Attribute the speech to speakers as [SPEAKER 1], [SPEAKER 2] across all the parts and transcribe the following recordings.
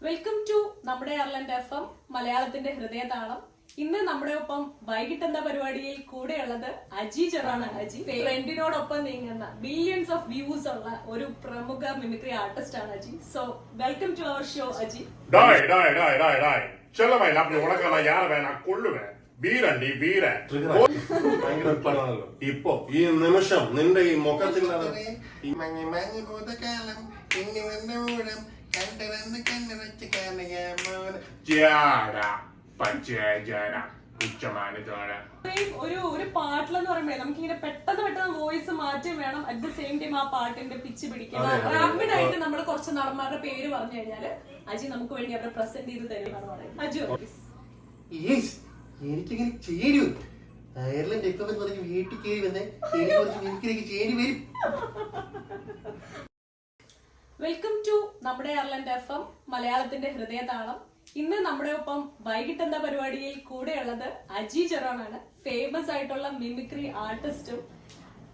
[SPEAKER 1] Welcome to നമ്മുടെ അർലൻഡ് F M മലയാളത്തിന്റെ ഹൃദയതാളം ഇന്ന് നമ്മുടെ ഒപ്പം വൈകിട്ട് എന്ന പരിപാടിയിൽ കൂടെയുള്ളത് അജി ജറാണ് അജി ട്രെൻഡിനോടൊപ്പം നീങ്ങുന്ന ബില്യൺസ് ഓഫ് വ്യൂസ് ഉള്ള ഒരു പ്രമുഖ മിമിക്രി ആർട്ടിസ്റ്റ് ആണ്
[SPEAKER 2] Aji so welcome to our show Aji
[SPEAKER 3] ഭയങ്കര ഉത്പാദനമാണല്ലോ
[SPEAKER 2] ഇപ്പൊ ഈ നിമിഷം നിന്റെ ഈ മുഖത്തിൽ
[SPEAKER 4] മങ്ങി മങ്ങി ഭൂതകാലം ഇനി വന്ന ഊഴം കണ്ടറന്ന് കണ്ണടച്ച് കാണുക
[SPEAKER 2] ജാട പച്ചജന ഉച്ചമാന ജോന
[SPEAKER 1] ഇത്രയും ഒരു ഒരു പാട്ടിലെന്ന് പറയുമ്പോൾ നമുക്ക് ഇങ്ങനെ പെട്ടെന്ന് പെട്ടെന്ന് വോയിസ് മാറ്റം വേണം. അറ്റ് ദ സെയിം ടൈം ആ പാട്ടിന്റെ പിച്ച് പിടിക്കണം റാപ്പിഡ് ആയിട്ട് നമ്മൾ കുറച്ച് നടന്മാരുടെ പേര് പറഞ്ഞു കഴിഞ്ഞാൽ അജി നമുക്ക് വേണ്ടി അവരെ പ്രസന്റ് ചെയ്ത് തരുമെന്നാണ് പറയുന്നത്. അജു
[SPEAKER 4] യെസ് എനിക്കിങ്ങനെ ചേരൂ അയർലൻഡ് എഫ് എന്ന് പറഞ്ഞ് വീട്ടിൽ കയറി വന്നേ. എനിക്ക് കുറച്ച് എനിക്കിലേക്ക് ചേരി വരും.
[SPEAKER 1] വെൽക്കം ടു നമ്മുടെ അർലൻഡ് എഫ് എം മലയാളത്തിന്റെ ഹൃദയതാളം. ഇന്ന് നമ്മുടെ ഒപ്പം വൈകിട്ട് എന്ന പരിപാടിയിൽ കൂടെയുള്ളത് അജി ജെറോണാണ് ഫേമസ് ആയിട്ടുള്ള മിമിക്രി ആർട്ടിസ്റ്റും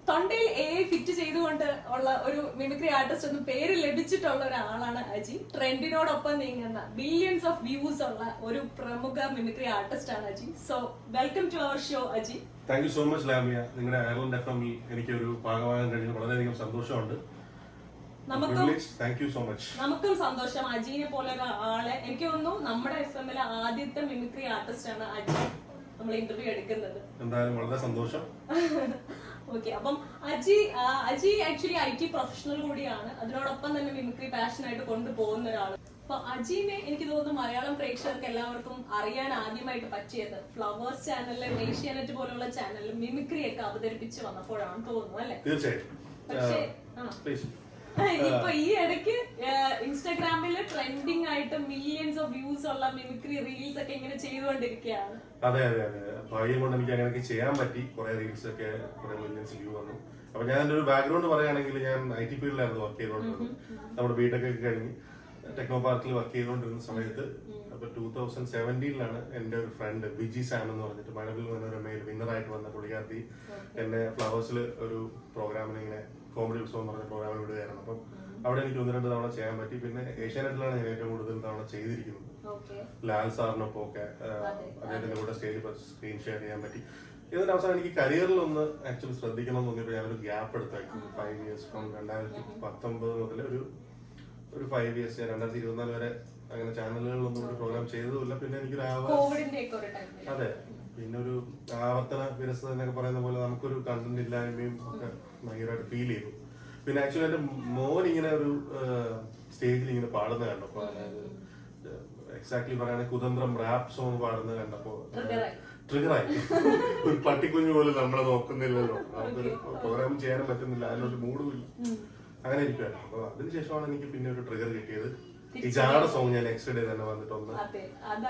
[SPEAKER 1] തൊണ്ടയിൽ എ ഫിറ്റ് ചെയ്തുകൊണ്ട് ഉള്ള ഒരു മിമിക്രി ആർട്ടിസ്റ്റ് എന്ന് പേര് ലഭിച്ചിട്ടുള്ള ഒരാളാണ് അജി. ട്രെൻഡിനോടൊപ്പം നീങ്ങുന്ന ബില്യൺസ് ഓഫ് വ്യൂസ് ഉള്ള ഒരു പ്രമുഖ മിമിക്രി ആർട്ടിസ്റ്റ് ആണ് Aji. So welcome to our show Aji.
[SPEAKER 3] Thank you so much Lamiya നിങ്ങളുടെ അയർലൻഡ് എഫ് എമ്മിൽ എനിക്ക് ഒരു ഭാഗമാകാൻ കഴിഞ്ഞത് വളരെയധികം സന്തോഷമുണ്ട്.
[SPEAKER 1] നമുക്കും സന്തോഷം. അജീനെ പോലെ ആളെ എനിക്ക് തോന്നുന്നു നമ്മുടെ എഫ് എമ്മിലെ ആദ്യത്തെ മിമിക്രി ആർട്ടിസ്റ്റ് ആണ് അജി നമ്മൾ ഇന്റർവ്യൂ എടുക്കുന്നത്.
[SPEAKER 3] എന്തായാലും വളരെ സന്തോഷം.
[SPEAKER 1] ഓക്കെ അപ്പം Aji Aji actually I T professional കൂടിയാണ്. അതിനോടൊപ്പം തന്നെ മിമിക്രി പാഷൻ ആയിട്ട് കൊണ്ടുപോകുന്ന ഒരാൾ അപ്പൊ അജീനെ എനിക്ക് തോന്നുന്നു മലയാളം പ്രേക്ഷകർക്ക് എല്ലാവർക്കും അറിയാൻ ആദ്യമായിട്ട് പറ്റിയത്. ഫ്ലവേഴ്സ് ചാനലിലെ ഏഷ്യാനെറ്റ് പോലുള്ള ചാനലിൽ മിമിക്രി ഒക്കെ അവതരിപ്പിച്ച് വന്നപ്പോഴാണ് തോന്നുന്നു അല്ലെ?
[SPEAKER 3] തീർച്ചയായിട്ടും.
[SPEAKER 1] പക്ഷേ ഇപ്പൊ ഈ ഇടയ്ക്ക് ഇൻസ്റ്റാഗ്രാമിൽ ട്രെൻഡിങ് ആയിട്ട് മില്യൺസ് ഓഫ് വ്യൂസ് ഉള്ള മിമിക്രി റീൽസ് ഒക്കെ ഇങ്ങനെ ചെയ്തുകൊണ്ടിരിക്കുകയാണ്.
[SPEAKER 3] അതെ അതെ അതെ. ഭാഗ്യം കൊണ്ട് എനിക്ക് അങ്ങനെയൊക്കെ ചെയ്യാൻ പറ്റി. കുറെ റീൽസ് ഒക്കെ കുറെ മില്യൻസ് വ്യൂ വന്നു. അപ്പൊ ഞാൻ എന്റെ ഒരു ബാക്ക്ഗ്രൗണ്ട് പറയുകയാണെങ്കിൽ ഞാൻ ഐ ടി ഫീൽഡിലായിരുന്നു വർക്ക് ചെയ്തുകൊണ്ടിരുന്നത്. നമ്മുടെ ബിടെക് ഒക്കെ കഴിഞ്ഞ് ടെക്നോ പാർക്കിൽ വർക്ക് ചെയ്തുകൊണ്ടിരുന്ന സമയത്ത് അപ്പൊ ടൂ തൗസൻഡ് സെവന്റീനിലാണ് എന്റെ ഒരു ഫ്രണ്ട് ബിജി സാം എന്ന് പറഞ്ഞിട്ട് മഴവിൽ മനോരമയിൽ വിന്നറായിട്ട് വന്ന പുള്ളിക്കാർത്തി എന്നെ ഫ്ലവേഴ്സിൽ ഒരു പ്രോഗ്രാമിന് ഇങ്ങനെ കോമഡി ഉത്സവം എന്ന് പറഞ്ഞ പ്രോഗ്രാമിൽ വിടുകയായിരുന്നു. അവിടെ എനിക്ക് ഒന്ന് രണ്ട് തവണ ചെയ്യാൻ പറ്റി. പിന്നെ ഏഷ്യാനെറ്റിലാണ് ഞാൻ ഏറ്റവും കൂടുതൽ തവണ ചെയ്തിരിക്കുന്നത്. ലാൽ സാറിനൊപ്പം ഒക്കെ അദ്ദേഹത്തിന്റെ കൂടെ സ്റ്റേജിൽ സ്ക്രീൻ ഷെയർ ചെയ്യാൻ പറ്റി. ഇതിന്റെ അവസാനം എനിക്ക് കരിയറിൽ ഒന്ന് ആക്ച്വലി ശ്രദ്ധിക്കണം എന്ന് തോന്നിയപ്പോൾ ഞാനൊരു ഗ്യാപ്പ് എടുത്തായിരുന്നു. ഫൈവ് ഇയേഴ്സ് ഫ്രം രണ്ടായിരത്തി പത്തൊമ്പത് മുതൽ ഒരു ഒരു ഫൈവ് ഇയേഴ്സ് ഞാൻ രണ്ടായിരത്തി ഇരുപത്തിനാല് വരെ അങ്ങനെ ചാനലുകളിലൊന്നും ഒരു പ്രോഗ്രാം ചെയ്തതുമില്ല. പിന്നെ എനിക്കൊരു അതെ. പിന്നെ ഒരു ആവർത്തന വിരസത എന്നൊക്കെ പറയുന്ന പോലെ നമുക്കൊരു കണ്ടന്റ് ഇല്ലായ്മയും ഒക്കെ ഭയങ്കരമായിട്ട് ഫീൽ ചെയ്തു. പിന്നെ ആക്ച്വലി എന്റെ മോൻ ഇങ്ങനെ ഒരു സ്റ്റേജിൽ ഇങ്ങനെ പാടുന്ന കണ്ടപ്പോ അതായത് എക്സാക്ട്ലി പറയുകയാണെങ്കിൽ കുതന്ത്രം റാപ്പ് സോങ് പാടുന്ന കണ്ടപ്പോ. ട്രിഗറായി ഒരു പട്ടിക്കുഞ്ഞു പോലും നമ്മളെ നോക്കുന്നില്ലല്ലോ. നമുക്കൊരു പ്രോഗ്രാം ചെയ്യാനും പറ്റുന്നില്ല. അതിനൊരു മൂഡും ഇല്ല. അങ്ങനെ ഇരിക്കുവായിരുന്നു അപ്പൊ അതിനുശേഷമാണ് എനിക്ക് പിന്നെ ഒരു ട്രിഗർ കിട്ടിയത്. ഈ ജാട സോങ് ഞാൻ നെക്സ്റ്റ് ഡേ തന്നെ വന്നിട്ട് ഒന്ന്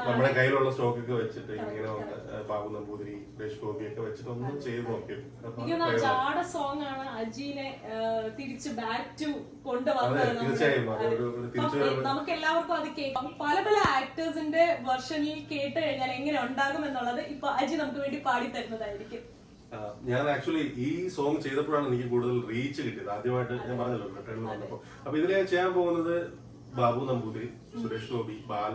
[SPEAKER 3] നമ്മുടെ കയ്യിലുള്ള സ്റ്റോക്ക് ഒക്കെ വെച്ചിട്ട് ഇങ്ങനെ ഒന്ന് ബാബു നമ്പൂതിരി സുരേഷ് ഗോപി ഒക്കെ വെച്ചിട്ട് ഒന്ന് ചെയ്ത് നോക്കിയത്
[SPEAKER 1] തോന്നുന്നു സോങ് ആണ് അജിനെ തിരിച്ച് ബാക്ക് ടു കൊണ്ടുവന്നത്.
[SPEAKER 3] തീർച്ചയായും.
[SPEAKER 1] നമുക്ക് എല്ലാവർക്കും അത് കേൾക്കാം. പല പല ആക്ടേഴ്സിന്റെ വെർഷനിൽ കേട്ട് കഴിഞ്ഞാൽ എങ്ങനെ ഉണ്ടാകും എന്നുള്ളത് ഇപ്പൊ അജി നമുക്ക് വേണ്ടി പാടി തരുന്നതായിരിക്കും.
[SPEAKER 3] ഞാൻ ആക്ച്വലി ഈ സോങ് ചെയ്തപ്പോഴാണ് എനിക്ക് കൂടുതൽ റീച്ച് കിട്ടിയത്. ആദ്യമായിട്ട് ഞാൻ പറഞ്ഞല്ലോ റിട്ടേണിൽ വന്നപ്പോൾ അപ്പൊ ഇതിൽ ഞാൻ ചെയ്യാൻ പോകുന്നത് ബാബു നമ്പൂതിരി സുരേഷ് ഗോപി ബാല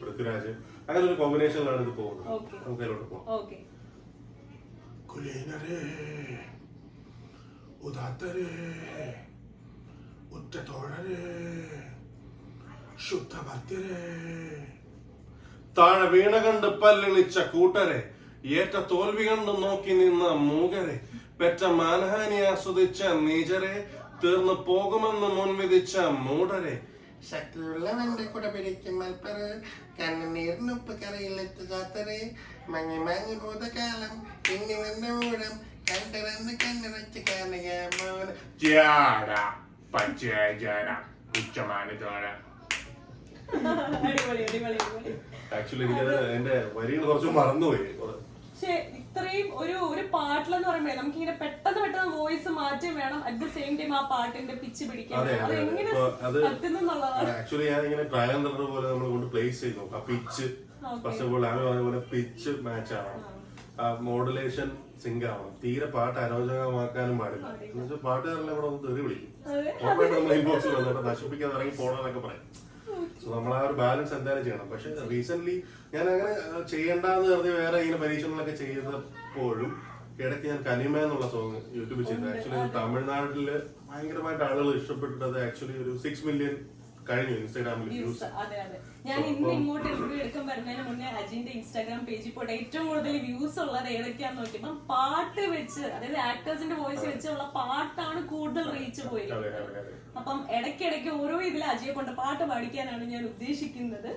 [SPEAKER 3] പൃഥ്വിരാജ് അങ്ങനെ ഒരു കോമ്പിനേഷനിലാണ് ഇത് പോകുന്നത്. നമുക്ക് അതിലോട്ട് പോകാം
[SPEAKER 1] ഓക്കെ.
[SPEAKER 2] കുലീനരേ ഉദാത്തരേ ഉറ്റത്തോഴരേ ശുദ്ധഭക്തരേ
[SPEAKER 3] താഴെ വീണ കണ്ട് പല്ലിളിച്ച കൂട്ടരെ ഏറ്റ തോൽവി കണ്ട് നോക്കി നിന്ന മൂകരെ പെറ്റ മാനഹാനി ആസ്വദിച്ച നീചരെ തീർന്നു പോകുമെന്ന് മുൻവിധിച്ച മൂഢരെ
[SPEAKER 4] ശക്തിയുള്ളവന്റെ കൂടെ പിടിക്കും മൽപ്പറ കണ്ണുനീരിനൊപ്പ് കരയിലെത്തു കാത്തറേ മങ്ങി മങ്ങി ഭൂതകാലം ഇനി വന്ന ഊഴം കണ്ടറന്ന് കണ്ണിറച്ച് കാണുക
[SPEAKER 3] ആക്ച്വലി എനിക്കത് എന്റെ വരികൾ കുറച്ച് മറന്നുപോയി.
[SPEAKER 1] പക്ഷെ ഇത്രയും ഒരു ഒരു പാട്ടിലെന്ന് പറയുമ്പോഴേ നമുക്ക് ഇങ്ങനെ പെട്ടെന്ന് പെട്ടെന്ന് വോയിസ് മാറ്റം വേണം അറ്റ് ദ സെയിം ടൈം ആ പാട്ടിന്റെ പിച്ച് പിടിക്കാൻ.
[SPEAKER 3] അതെ,
[SPEAKER 1] അത്
[SPEAKER 3] അതെ, അതെ.
[SPEAKER 1] എങ്ങനെ
[SPEAKER 3] അത്
[SPEAKER 1] പറ്റുന്നുള്ളതാണ്
[SPEAKER 3] ആക്ച്വലി ഞാൻ ഇങ്ങനെ ട്രയൽ പോലെ നമ്മൾ കൊണ്ട് പ്ലേസ് ചെയ്ത് നോക്കാം. Pitch first of all Ami പറഞ്ഞ പോലെ പിച്ച് മാച്ച് ആവണം. മോഡുലേഷൻ സിങ്ക് ആവണം. തീരെ പാട്ട് അരോചകമാക്കാനും പാടില്ല. എന്നുവെച്ചാൽ പാട്ടുകാരെല്ലാം ഇവിടെ ഒന്ന് തെറി വിളിക്കും. ഉറപ്പായിട്ട് നമ്മൾ നശിപ്പിക്കാതെ ഇറങ്ങി പോണെന്നൊക്കെ പറയും. സോ നമ്മൾ ആ ഒരു ബാലൻസ് എന്തായാലും ചെയ്യണം. പക്ഷെ റീസെന്റ് ഞാൻ അങ്ങനെ ചെയ്യേണ്ടെന്ന് പറഞ്ഞ് വേറെ ഇങ്ങനെ പരീക്ഷണങ്ങളൊക്കെ ചെയ്തപ്പോഴും ഇടയ്ക്ക് ഞാൻ കനിമ എന്നുള്ള സോങ് യൂട്യൂബിൽ ചെയ്തത് ആക്ച്വലി തമിഴ്നാട്ടിൽ ഭയങ്കരമായിട്ട് ആളുകൾ ഇഷ്ടപ്പെട്ടത് ആക്ച്വലി ഒരു സിക്സ് മില്യൺ കഴിഞ്ഞു ഇൻസ്റ്റാഗ്രാമിൽ വ്യൂസ്
[SPEAKER 1] അതെ അതെ. ഞാൻ ഇന്ന് ഇങ്ങോട്ട് ഇന്റർവ്യൂ എടുക്കാൻ വരുന്നതിന് മുന്നേ അജിന്റെ ഇൻസ്റ്റാഗ്രാം പേജിൽ പോയിട്ട് ഏറ്റവും കൂടുതൽ വ്യൂസ് ഉള്ളത് ഏതൊക്കെയാന്ന് നോക്കിയപ്പോ പാട്ട് വെച്ച് അതായത് ആക്ടേഴ്സിന്റെ വോയിസ് വെച്ചുള്ള പാട്ടാണ് കൂടുതൽ റീച്ച്
[SPEAKER 3] പോയത്.
[SPEAKER 1] അപ്പം ഇടയ്ക്കിടയ്ക്ക് ഓരോ ഇതിൽ അജയെ കൊണ്ട് പാട്ട് പാടിക്കാനാണ് ഞാൻ ഉദ്ദേശിക്കുന്നത്.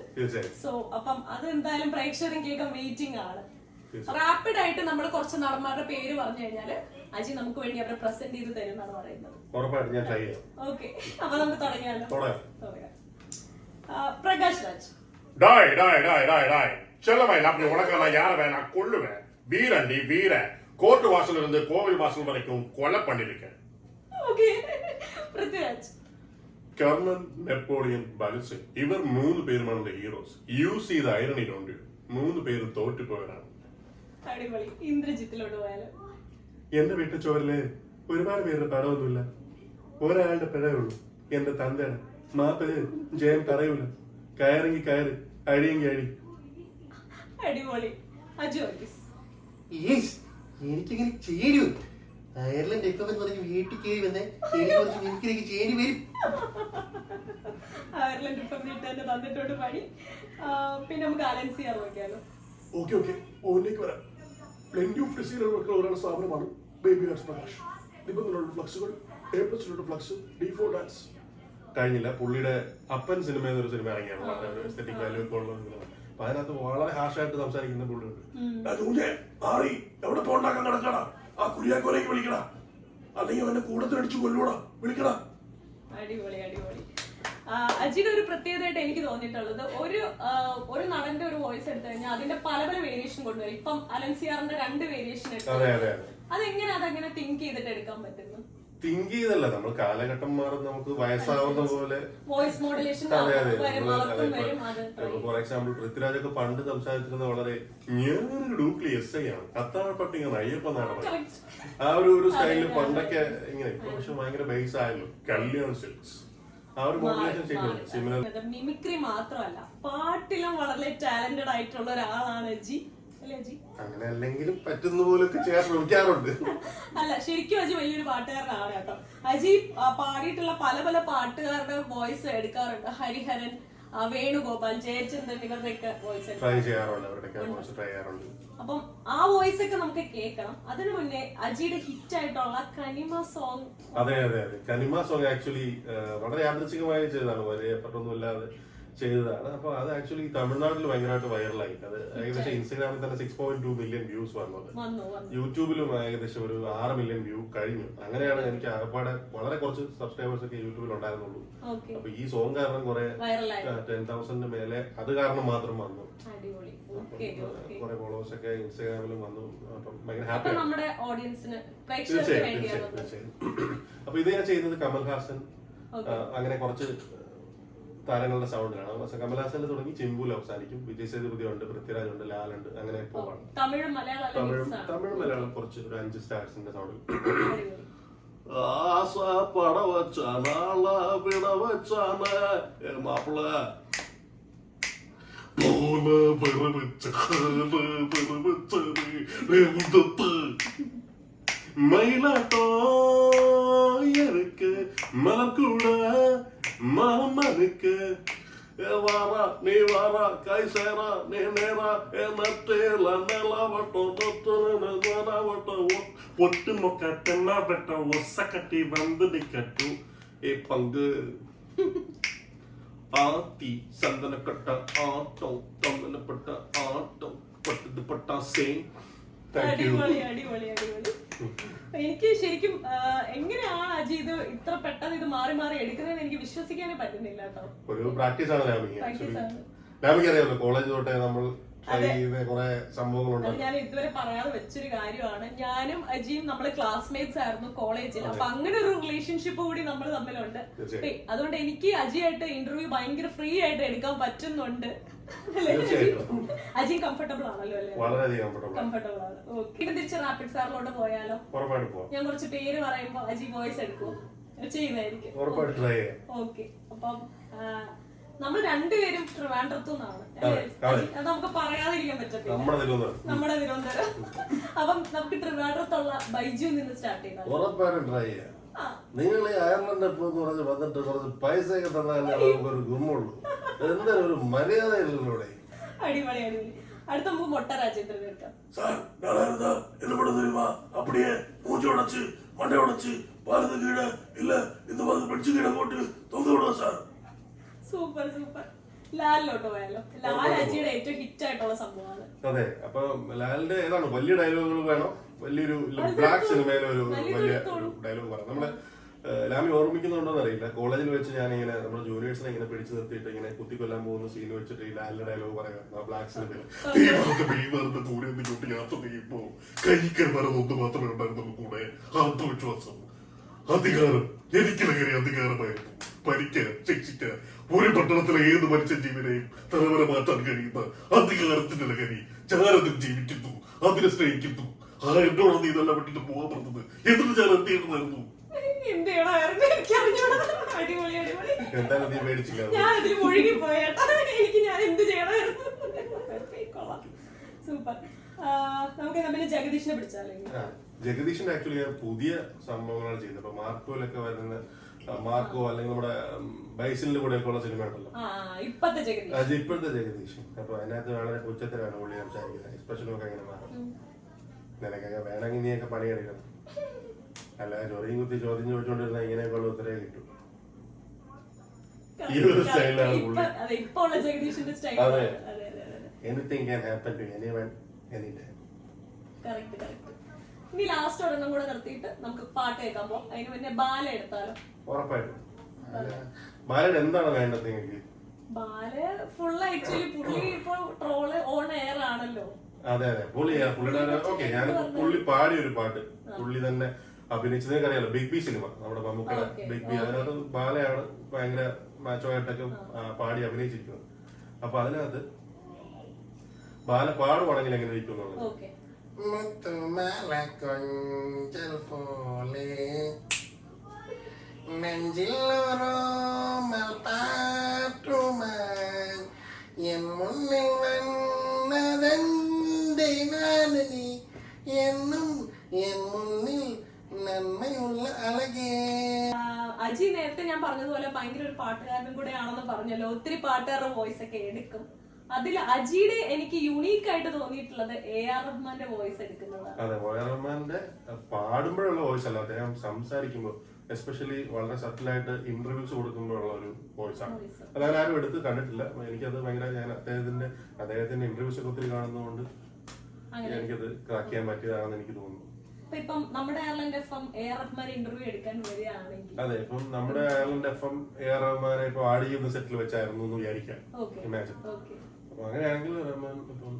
[SPEAKER 1] സോ അപ്പം അത് എന്തായാലും പ്രേക്ഷകരും കേൾക്കാൻ വെയിറ്റിംഗ് ആണ്.
[SPEAKER 3] റാപ്പിഡായിട്ട്
[SPEAKER 1] റാപ്പിഡ് ആയിട്ട് നമ്മൾ കുറച്ച് നടന്മാരുടെ പേര് പറഞ്ഞു കഴിഞ്ഞാൽ അജി നമുക്ക് വേണ്ടി അവരെ പ്രസന്റ് ചെയ്ത് തരും എന്നാണ് പറയുന്നത്
[SPEAKER 3] ഉറപ്പായിട്ടും ഞാൻ ട്രൈ ചെയ്യാം
[SPEAKER 1] ഓക്കെ അപ്പൊ നമുക്ക് തുടങ്ങിയാലോ
[SPEAKER 3] തുടങ്ങാം
[SPEAKER 1] തുടങ്ങാം. ആ, പ്രകാശ് രാജ്
[SPEAKER 2] டாய் டாய் டாய் டாய் டாய் செல்லமயில் அப்படி உனக்கு நான் யாரை வேணா கொள்ளுவேன் வீரண்டி வீர கோர்ட்டு வாசல் இருந்து கோவில் வாசல் வரைக்கும் கொலை பண்ணிருக்கேன்
[SPEAKER 1] ഓക്കെ പൃഥ്വിരാജ്
[SPEAKER 3] കർണൻ നെപ്പോളിയൻ ഭഗത് സിംഗ് ഇവർ മൂന്ന് പേരുമാണ് എന്റെ ഹീറോസ് യൂസ് ചെയ്ത ഐറണി ഡോണ്ട് മൂന്ന് പേര് തോറ്റുപോയവരാണ്
[SPEAKER 1] അടിപൊളി ഇന്ദ്രജിത്തിലോട്ട് പോയാലോ
[SPEAKER 3] എന്റെ വീട്ടു ചോരൽ ഒരുപാട് പേരുടെ പടമൊന്നുമില്ല ഒരാളുടെ പിഴയേ ഉള്ളൂ. എന്റെ തന്തയുടെ മാപ്പിൽ ജയം പറയൂല. കയറിങ്ങി കയറ് അഴിയെങ്കി അഴി
[SPEAKER 1] അടിപൊളി.
[SPEAKER 4] എനിക്കിങ്ങനെ ചേരൂ അയർലൻഡ് എം എന്ന് പറഞ്ഞ് വീട്ടിൽ കയറി വന്നേ എനിക്ക് കുറച്ച് മിമിക്രിയൊക്കെ ചെയ്യേണ്ടി വരും.
[SPEAKER 1] അയർലൻഡ് ഇപ്പം വീട്ടുകാരുടെ തന്നിട്ടോട്ട് പണി. പിന്നെ നമുക്ക് അലൻസിയാർ നോക്കിയാലോ?
[SPEAKER 5] Okay okay. ഓനിലേക്ക് വരാം. പ്ലെന്റി ഓഫ് ഡിസൈനുകൾക്ക് ഒരാൾ സ്ഥാപനമാണ്. ബേബി ഡാൻസ് പ്രകാശ് നിബന്ധനകളുടെ ഫ്ലക്സുകൾ എ പ്ലസിലുള്ള ഫ്ലക്സ് ഡി ഫോർ ഡാൻസ്
[SPEAKER 3] കഴിഞ്ഞില്ല. പുള്ളിയുടെ അപ്പൻ സിനിമ എന്നൊരു സിനിമ ഇറങ്ങിയാണ്. വളരെ എസ്തെറ്റിക് വാല്യൂ ഒക്കെ ഉള്ള സിനിമ അപ്പൊ അതിനകത്ത് വളരെ ഹാഷായിട്ട് സംസാരിക്കുന്ന പുള്ളിയുണ്ട്.
[SPEAKER 5] ആറി എവിടെ പോണ്ടാക്കാൻ നടക്കടാ ആ കുര്യാക്കോലേക്ക് വിളിക്കടാ. അല്ലെങ്കിൽ അവന്റെ കൂടത്തിനടിച്ചു കൊല്ലൂടാ വിളിക്കടാ.
[SPEAKER 1] അടിപൊളി അടിപൊളി. അജിയുടെ ഒരു പ്രത്യേകതയായിട്ട് എനിക്ക് തോന്നിയിട്ടുള്ളത് ഒരു ഒരു നടന്റെ ഒരു വോയിസ് എടുത്തു കഴിഞ്ഞാൽ അതിന്റെ പല പല വേരിയേഷൻ കൊണ്ടുവരും. ഇപ്പം അലൻസിയാറിന്റെ രണ്ട് വേരിയേഷൻ എടുത്തു
[SPEAKER 3] അതെ അതെ.
[SPEAKER 1] അതെങ്ങനെ അതങ്ങനെ തിങ്ക് ചെയ്തിട്ട് എടുക്കാൻ പറ്റുന്നു?
[SPEAKER 3] തിങ്ക് ചെയ്തല്ല നമ്മൾ കാലഘട്ടം മാറും നമുക്ക് വയസ്സാവുന്ന പോലെ
[SPEAKER 1] വോയിസ് മോഡുലേഷൻ
[SPEAKER 3] അതെ അതെ ഫോർ എക്സാമ്പിൾ പൃഥ്വിരാജ് ഒക്കെ പണ്ട് സംസാരിച്ചിരുന്ന വളരെ ഞാനൊരു ഡൂപ്ലി എസ് ഐ ആണ് അത്താഴ പട്ടിക അയ്യപ്പ നാടകം ആ ഒരു ഒരു സ്റ്റൈലിൽ പണ്ടൊക്കെ ഇങ്ങനെ ഇപ്പൊ പക്ഷെ ഭയങ്കര ബേസ് ആയല്ലോ. കല്യാൺ സിൽക്സ്. ആ ഒരു മോഡുലേഷൻ സിമിലർ
[SPEAKER 1] മിമിക്രി മാത്രമല്ല പാട്ടിലും വളരെ ടാലന്റഡ് ആയിട്ടുള്ള ഒരാളാണ് ജി.
[SPEAKER 3] അങ്ങനെ അല്ലെങ്കിലും പറ്റുന്ന പോലൊക്കെ ചെയ്യാൻ ശ്രമിക്കാറുണ്ട്.
[SPEAKER 1] അല്ല ശരിക്കും അജി വലിയൊരു പാട്ടുകാരനാണ് കേട്ടോ. അജി പാടിയിട്ടുള്ള പല പല പാട്ടുകാരുടെ വോയിസ് എടുക്കാറുണ്ട്. ഹരിഹരൻ വേണുഗോപാൽ ജയചന്ദ്രൻ ഇവരുടെയൊക്കെ വോയിസ്
[SPEAKER 3] ട്രൈ ചെയ്യാറുണ്ട് അവരുടെയൊക്കെ വോയിസ് ട്രൈ ചെയ്യാറുണ്ട്.
[SPEAKER 1] അപ്പം ആ വോയിസ് ഒക്കെ നമുക്ക് കേൾക്കണം. അതിനു മുന്നേ അജിയുടെ ഹിറ്റ് ആയിട്ടുള്ള കനിമ സോങ്
[SPEAKER 3] അതെ അതെ അതെ. കനിമ സോങ് ആക്ച്വലി വളരെ യാദൃച്ഛികമായി ചെയ്തതാണ് വലിയ ഇല്ലാതെ ചെയ്തതാണ്. അപ്പൊ അത് ആക്ച്വലി തമിഴ്നാട്ടിൽ ഭയങ്കരമായിട്ട് വൈറലായി അത് ഏകദേശം ഇൻസ്റ്റാഗ്രാമിൽ തന്നെ six point two million views വന്നത്
[SPEAKER 1] വന്നു വന്നു.
[SPEAKER 3] യൂട്യൂബിലും ഏകദേശം ഒരു ആറ് മില്യൺ വ്യൂ കഴിഞ്ഞു. അങ്ങനെയാണ് എനിക്ക് ആകപ്പാടെ വളരെ കുറച്ച് സബ്സ്ക്രൈബേഴ്സ് ഒക്കെ യൂട്യൂബിൽ ഉണ്ടായിരുന്നുള്ളൂ. അപ്പൊ ഈ സോങ് കാരണം കുറെ ടെൻ തൗസൻഡിന് മേലെ അത് കാരണം മാത്രം വന്നു. കുറെ ഫോളോവേഴ്സ് ഒക്കെ ഇൻസ്റ്റാഗ്രാമിലും വന്നു. അപ്പം ഭയങ്കര
[SPEAKER 1] ഹാപ്പി
[SPEAKER 3] തീർച്ചയായും തീർച്ചയായും അപ്പൊ ഇത് ഞാൻ ചെയ്യുന്നത് കമൽഹാസൻ. ഹാസൻ അങ്ങനെ കുറച്ച് താരങ്ങളുടെ സൗണ്ടിലാണ് കമലഹാസന്റെ തുടങ്ങി ചെമ്പൂൽ അവസാനിക്കും. വിജയ് സേതുപതി ഉണ്ട് പൃഥ്വിരാജ് ഉണ്ട് ലാലുണ്ട് അങ്ങനെ പോവാണ്
[SPEAKER 1] തമിഴ്
[SPEAKER 3] തമിഴ് മലയാളം കുറച്ച് ഒരു അഞ്ച് സ്റ്റാർസിന്റെ സൗണ്ടിൽ
[SPEAKER 5] ആസ പട വച്ചാനാള വിട
[SPEAKER 3] മയിലാട്ടോ എനക്ക് മലർക്കൂട. மாமனுக்கு. வாரா நீ வாரா கை சேரா நீ நேரா. என்னேல வட்டம் ஒட்டு மொக்க தென்னா வெட்டம் ஒச கட்டி வந்து நிக்கட்டும். ஏ பங்கு. ஆத்தி சந்தனப்பட்ட ஆட்டம் சந்தனப்பட்ட ஆட்டம் பட்டது பட்டா சேம். தேங்க்யூ
[SPEAKER 1] அடிமொழி அடிமொழி அடிமொழி. എനിക്ക് ശരിക്കും എങ്ങനെയാണ് അജി ഇത് ഇത്ര പെട്ടെന്ന് ഇത് മാറി മാറി എടുക്കുന്നതെന്ന് എനിക്ക് വിശ്വസിക്കാനേ പറ്റുന്നില്ല കേട്ടോ
[SPEAKER 3] ഒരു പ്രാക്ടീസ് ആണ് ലാമിക്ക്. ലാമിക്ക് അറിയാമല്ലോ കോളേജ് തൊട്ടേ നമ്മൾ
[SPEAKER 1] ഞാൻ ഇതുവരെ പറയാതെ വെച്ചൊരു കാര്യമാണ്. ഞാനും അജിയും നമ്മൾ ക്ലാസ്മേറ്റ്സ് ആയിരുന്നു കോളേജിൽ അപ്പൊ അങ്ങനെ ഒരു റിലേഷൻഷിപ്പ് കൂടി നമ്മൾ തമ്മിലുണ്ട്. അതുകൊണ്ട് എനിക്ക് അജിയായിട്ട് ഇന്റർവ്യൂ ഭയങ്കര ഫ്രീ ആയിട്ട് എടുക്കാൻ പറ്റുന്നുണ്ട്? അജി കംഫർട്ടബിൾ ആണല്ലോ അല്ലേ?
[SPEAKER 3] കംഫർട്ടബിൾ
[SPEAKER 1] ആണ്. ഓക്കെ തിരിച്ച് റാപ്പിഡ് ഫയറിലോട്ട് പോയാലോ? ഞാൻ കുറച്ച് പേര് പറയുമ്പോ അജി വോയിസ് എടുക്കും ചെയ്യുന്നതായിരിക്കും. ഓക്കെ അപ്പം നമ്മൾ രണ്ടുപേരും ട്രിവാൻഡ്രത്തു നിന്നാണ് അല്ലേ?
[SPEAKER 3] അതെ.
[SPEAKER 1] അത് നമുക്ക് പറയാതിരിക്കാൻ പറ്റത്തില്ല
[SPEAKER 3] നമ്മുടെ തിരുവനന്തപുരം
[SPEAKER 1] നമ്മുടെ തിരുവനന്തപുരം അപ്പം നമുക്ക് ട്രിവാൻഡ്രത്തുള്ള ബൈജു നിന്ന് സ്റ്റാർട്ട് ചെയ്താൽ
[SPEAKER 3] ഉറപ്പായിട്ടും ട്രൈ ചെയ്യാം
[SPEAKER 1] ആ.
[SPEAKER 3] നിങ്ങൾ ഈ അയർലൻഡ് എപ്പോ എന്ന് പറഞ്ഞ് വന്നിട്ട് കുറച്ച് പൈസയൊക്കെ തന്നാലേ നമുക്കൊരു ഗുമ്മുള്ളൂ എന്തായാലും ഒരു മര്യാദ ഇല്ലൂടെ
[SPEAKER 1] അടിപൊളി അടിപൊളി അടുത്ത നമുക്ക് മൊട്ട രാജ്യത്തിന് എടുക്കാം
[SPEAKER 5] சார் நல்லா இருந்தா என்ன பண்ண தெரியுமா அப்படியே மூஞ்சி உடைச்சு மண்டை உடைச்சு பாரத கீழே இல்ல இந்த மாதிரி பெட்ஸ் கீழே போட்டு தொங்க விடுவோம் சார்
[SPEAKER 1] സൂപ്പർ സൂപ്പർ ലാലിലോട്ട് പോയാലോ? ലാൽ അജിയുടെ ഏറ്റവും ഹിറ്റ് ആയിട്ടുള്ള സംഭവമാണ്.
[SPEAKER 3] അതെ അപ്പൊ ലാലിന്റെ ഏതാണ്? വലിയ ഡയലോഗുകൾ വേണം. വലിയൊരു ബ്ലാക്ക് സിനിമയിലെ ഒരു വലിയ ഡയലോഗ് നമ്മളെ ലാമി ഓർമ്മിക്കുന്നുണ്ടോന്ന് അറിയില്ല. കോളേജിൽ വെച്ച് ഞാൻ ഇങ്ങനെ നമ്മുടെ ജൂനിയേഴ്സിനെ ഇങ്ങനെ പിടിച്ചു നിർത്തിയിട്ട് ഇങ്ങനെ കുത്തിക്കൊല്ലാൻ പോകുന്ന സീൻ വെച്ചിട്ട് ഈ ലാലിന്റെ ഡയലോഗ് പറയാം. ബ്ലാക്ക് സിനിമയിൽ
[SPEAKER 2] ഭീമരുടെ കൂടെ എന്തുകൊണ്ട് യാത്ര ചെയ്യുമ്പോ കൈക്കൽ മറന്നൊന്ന് മാത്രമേ ഉണ്ടായിരുന്നുള്ളൂ കൂടെ. ആത്മവിശ്വാസം അധികാരം. എനിക്ക് അധികാരമായിരുന്നു. ഭരിക്കാൻ ശിക്ഷിക്കാൻ ഒരു പട്ടണത്തിലെ ഏത് മനുഷ്യ ജീവനെയും തലമുറ മാറ്റാൻ കഴിയുന്ന അധികാരത്തിന്റെ ലഹരി ചാരതും ജീവിക്കുന്നു അതിനെ സ്നേഹിക്കുന്നു. ആ എന്നോട് നീ ഇതെല്ലാം വിട്ടിട്ട് പോകാൻ പറഞ്ഞത്? എന്നിട്ട് ഞാൻ എന്ത് ചെയ്യണമായിരുന്നു?
[SPEAKER 3] എന്തായാലും നീ മേടിച്ചില്ല.
[SPEAKER 1] എനിക്ക് ഞാൻ എന്ത് സൂപ്പർ. നമുക്ക് പിന്നെ ജഗദീഷിനെ പിടിച്ചാലേ
[SPEAKER 3] ജഗദീഷിന്റെ ആക്ച്വലി ഞാൻ പുതിയ സംഭവങ്ങളാണ് ചെയ്യുന്നത് മാർക്കോലൊക്കെ മാർക്കോയിലൊക്കെ വരുന്ന മാർക്കോ അല്ലെങ്കിൽ നമ്മുടെ ബൈസിലിന്റെ കൂടെ ഒക്കെ ഉള്ള സിനിമ ഉണ്ടല്ലോ. അത് ഇപ്പോഴത്തെ ജഗദീഷ് അപ്പൊ അതിനകത്ത് വളരെ ഉച്ചത്തിലാണ് പുള്ളി സംസാരിക്കുന്നത്. എക്സ്പ്രഷനും ഒക്കെ അങ്ങനെ മാറും. നിനക്കൊക്കെ വേണമെങ്കിൽ നീയൊക്കെ പണിയെടുക്കണം. അല്ല ചൊറിയും കുത്തി ചോദ്യം ചോദിച്ചുകൊണ്ടിരുന്ന ഇങ്ങനെയൊക്കെയുള്ള ഉത്തരവേ കിട്ടും. ഈ ഒരു സ്റ്റൈലാണ് പുള്ളി.
[SPEAKER 1] അതെ
[SPEAKER 3] anything can happen to anyone any time
[SPEAKER 1] correct correct. ഇനി ലാസ്റ്റ് ഒരെണ്ണം കൂടെ നിർത്തിയിട്ട് നമുക്ക് പാട്ട് കേൾക്കാൻ പോകാം അതിന് മുന്നേ ബാല എടുത്താലോ?
[SPEAKER 3] ഉറപ്പായിട്ടും. ബാലയുടെ എന്താണ് വേണ്ടത് നിങ്ങൾക്ക്?
[SPEAKER 1] ബാല ഫുൾ ആക്ച്വലി പുള്ളി ഇപ്പൊ ട്രോൾ ഓൺ എയർ ആണല്ലോ.
[SPEAKER 3] അതെ അതെ. പുള്ളി പുള്ളിയുടെ ഓക്കെ ഞാൻ പുള്ളി പാടിയ ഒരു പാട്ട്. പുള്ളി തന്നെ അഭിനയിച്ചത് അറിയാലോ ബിഗ് ബി സിനിമ നമ്മുടെ മമ്മൂക്കയുടെ ബിഗ് ബി അതിനകത്ത് ബാലയാണ് ഭയങ്കര മാച്ചോ ആയിട്ടൊക്കെ പാടി അഭിനയിച്ചിരിക്കുന്നത്. അപ്പൊ അതിനകത്ത് ബാല പാടുവാണെങ്കിൽ എങ്ങനെ ഇരിക്കും എന്നുള്ളത്.
[SPEAKER 4] മുത്തുമല കൊഞ്ചൽ പോലെ നെഞ്ചിൽ ഓരോമൽ എൻ മുന്നിൽ വന്നതെന്റെ നാനനി എന്നും എൻ മുന്നിൽ നന്മയുള്ള അഴകേ
[SPEAKER 1] അജി നേരത്തെ ഞാൻ പറഞ്ഞതുപോലെ ഭയങ്കര ഒരു പാട്ടുകാരനും കൂടെ ആണെന്ന് പറഞ്ഞല്ലോ. ഒത്തിരി പാട്ടുകാരുടെ വോയിസ് ഒക്കെ എടുക്കും. അതിൽ അജിയുടെ എനിക്ക് യുണീക്ക് ആയിട്ട് തോന്നിയിട്ടുള്ളത് എ ആർ റഹ്മാന്റെ വോയിസ് എടുക്കുന്നതാണ്.
[SPEAKER 3] അതെ റഹ്മാന്റെ പാടുമ്പോഴുള്ള വോയിസ് അല്ല അദ്ദേഹം സംസാരിക്കുമ്പോൾ എസ്പെഷ്യലി വളരെ സട്ടിലായിട്ട് ഇന്റർവ്യൂസ് കൊടുക്കുമ്പോഴുള്ള ഒരു വോയിസ് ആണ്. അതായത് ആരും എടുത്ത് കണ്ടിട്ടില്ല. എനിക്കത് ഭയങ്കര ഞാൻ അദ്ദേഹത്തിന്റെ അദ്ദേഹത്തിന്റെ ഇന്റർവ്യൂസ് ഒക്കെ ഒത്തിരി കാണുന്നതുകൊണ്ട്. എനിക്കത് ക്രാക്ക് ചെയ്യാൻ പറ്റിയതാണെന്ന് എനിക്ക് തോന്നുന്നു.
[SPEAKER 1] ഇപ്പം നമ്മുടെ airline F M A Rahman interview എടുക്കാൻ വരികയാണെങ്കിൽ
[SPEAKER 3] അതെ ഇപ്പം നമ്മുടെ Ireland F M A R റഹ്മാനെ ഇപ്പൊ ആഡ് ചെയ്യുന്ന സെറ്റിൽ വെച്ചായിരുന്നു എന്ന് വിചാരിക്കാം. ഇമാജിൻ
[SPEAKER 1] ഓക്കെ
[SPEAKER 3] അപ്പൊ അങ്ങനെയാണെങ്കിൽ റഹ്മാൻ ഇപ്പം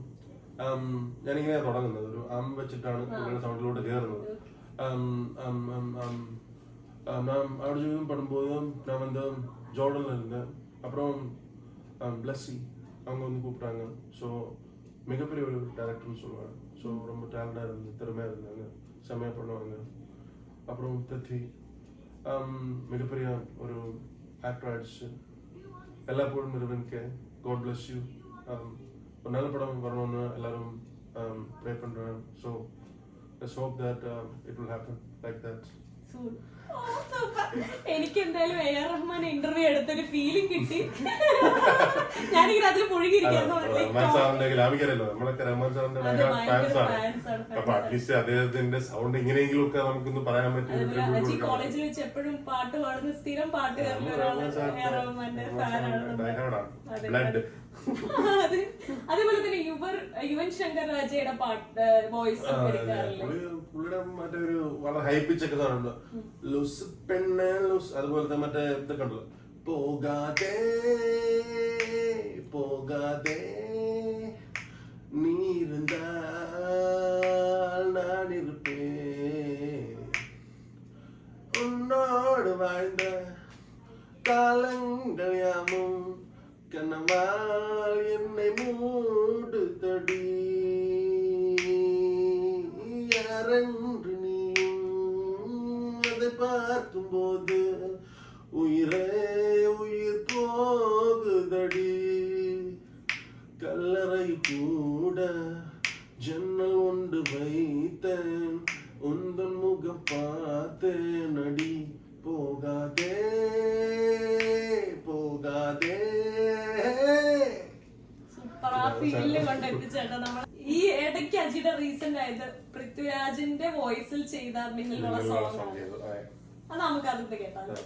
[SPEAKER 3] ആം, ഞാനിങ്ങനെ തുടങ്ങുന്നത് ഒരു ആം വെച്ചിട്ടാണ് പുള്ളിയുടെ സൗണ്ടിലോട്ട് കയറുന്നത് ஆம், ஆம், ஆம், ஆம். ஆம், நான் அர்ஜுன் படும்போது நான் வந்து ஜோர்டன்ல இருந்தேன் அப்புறம் பிளஸ்ஸி அவங்க வந்து கூப்பிட்டாங்க ஸோ மிகப்பெரிய ஒரு டேரக்டர்னு சொல்லுவாங்க ஸோ ரொம்ப டேலண்டாக இருந்து திறமையாக இருந்தாங்க செம்மையாக பண்ணுவாங்க அப்புறம் பிருத்வி ஆம், மிகப்பெரிய ஒரு ஆக்டர் ஆயிடுச்சு எல்லா புகழும் இறைவனுக்கு காட் பிளஸ் யூ ஒரு நல்ல படம் வரணும்னு எல்லாரும் ப்ரே பண்ணுறேன் so let's hope that um, it will happen like that.
[SPEAKER 1] എനിക്ക് എന്തായാലും എ ആർ റഹ്മാൻ ഇന്റർവ്യൂ എടുത്തൊരു ഫീലിംഗ് കിട്ടി ഞാനിങ്ങനെ അതിൽ മുഴുകിയിരിക്കുന്നു
[SPEAKER 3] റഹ്മാൻ സാറിന്റെ ലാഭിക്കരല്ലോ നമ്മളൊക്കെ റഹ്മാൻ സാറിന്റെ
[SPEAKER 1] അതെ,
[SPEAKER 3] ഫാൻസ്
[SPEAKER 1] ഭയങ്കര
[SPEAKER 3] ആണ്
[SPEAKER 1] fans ആണ്, fans
[SPEAKER 3] അപ്പൊ അറ്റ്ലീസ്റ്റ് അദ്ദേഹത്തിന്റെ സൗണ്ട് എങ്ങനെയെങ്കിലും ഒക്കെ നമുക്കൊന്ന് പറയാൻ പറ്റിയ ഒരു
[SPEAKER 1] അതുപോലെ
[SPEAKER 3] tribute
[SPEAKER 1] അജി
[SPEAKER 3] കൊടുക്കാൻ
[SPEAKER 1] കോളേജിൽ വെച്ച് എപ്പോഴും പാട്ട് പാടുന്ന സ്ഥിരം പാട്ടുകാരിൽ അതേപോലെ തന്നെ യുവർ യുവൻ ശങ്കർ രാജയുടെ പാട്ട് വോയിസ്
[SPEAKER 3] മറ്റൊരു വളരെ ഹൈ പിച്ച് ഒക്കെ സാധനമുണ്ട്. ലുസ് പെണ്ണ് ലുസ് അതുപോലത്തെ മറ്റേ ഇതൊക്കെ ഉണ്ടല്ലോ. പോകാതെ പോകാതെ നീരുന്താൽ നാനിരുപ്പേ ഉന്നോട് വാഴ്ന്ന കാലങ്ങൾ യാമും கனவால் என்னை மூடு தடி. யாரென்று நீ அதை பார்க்கும்போது உயிரே உயிர் போகுதடி. கல்லறை கூட ஜன்னல் ஒன்று வைத்தேன் உந்தன் முகம் பார்த்தேன் அடி போகாதே
[SPEAKER 1] போகாதே. ആ ഫീലിൽ കൊണ്ട് എത്തിച്ചേട്ടാ. നമ്മൾ ഈ ഇടയ്ക്ക് അജിയുടെ റീസെന്റ് ആയത് പൃഥ്വിരാജിന്റെ വോയിസിൽ ചെയ്ത മിന്നിലുള്ള സോങ് ആണ്. അത് നമുക്ക് അതിന്റെ കേട്ടാലോ